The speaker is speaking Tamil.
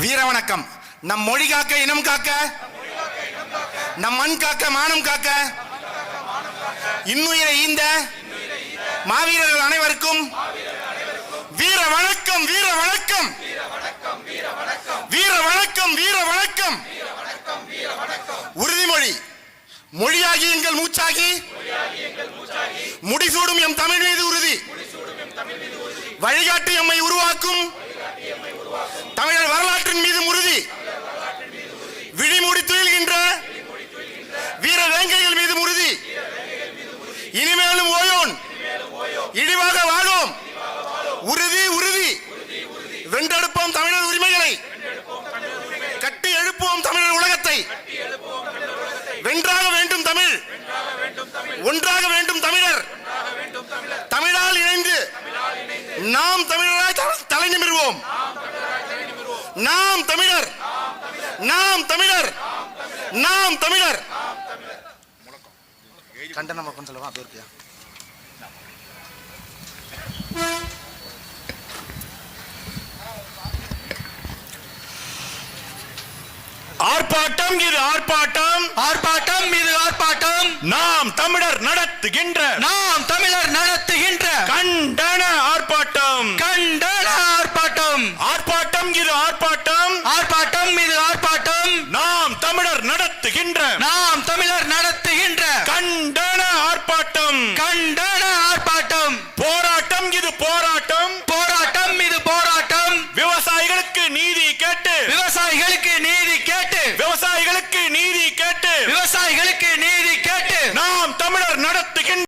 வீர வணக்கம். நம் மொழி காக்க இனம் காக்க? நம் மண் காக்க மானம் காக்க? இன்னுயிரை ஈந்த மாவீரர்கள் அனைவருக்கும் வீர வணக்கம் வீர வணக்கம். வீர வணக்கம் வீர வணக்கம். உறுதிமொழி. மொழியாகி எங்கள் மூச்சாகி முடிசூடும் எம் தமிழ் மீது உறுதி. வழிகாட்டி எம்மை உருவாக்கும் தமிழர் வரலாற்றின் மீது உறுதி விழிமூடி துயில்கின்ற வீர வேங்கைகள் மீது உறுதி இனிமேலும் ஓயோன் இழிவாக வாழோம் உறுதி உறுதி வென்றெடுப்போம் தமிழர் உரிமைகளை கட்டி எழுப்புவோம் தமிழர் உலகத்தை வென்றாக வேண்டும் தமிழ். ஒன்றாக வேண்டும் தமிழர். தமிழால் இணைந்து நாம் தமிழராய் தலை நிமிர்வோம். நாம் தமிழர். நாம் தமிழர். நாம் தமிழர். கண்டனம் முழக்கம் சொல்லவா இருக்கியா ஆர்ப்பாட்டம் இது ஆர்ப்பாட்டம் ஆர்ப்பாட்டம் இது ஆர்ப்பாட்டம் நாம் தமிழர் நடத்துகின்ற நாம் தமிழர் நடத்துகின்ற கண்டன ஆர்ப்பாட்டம். கண்டன ஆர்ப்பாட்டம். ஆர்ப்பாட்டம் இது ஆர்ப்பாட்டம். ஆர்ப்பாட்டம் இது ஆர்ப்பாட்டம். நாம் தமிழர் நடத்துகின்ற நாம் தமிழர் நடத்துகின்ற கண்டன ஆர்ப்பாட்டம். கண்டன ஆர்ப்பாட்டம். போராட்டம் இது போராட்டம். போராட்டம்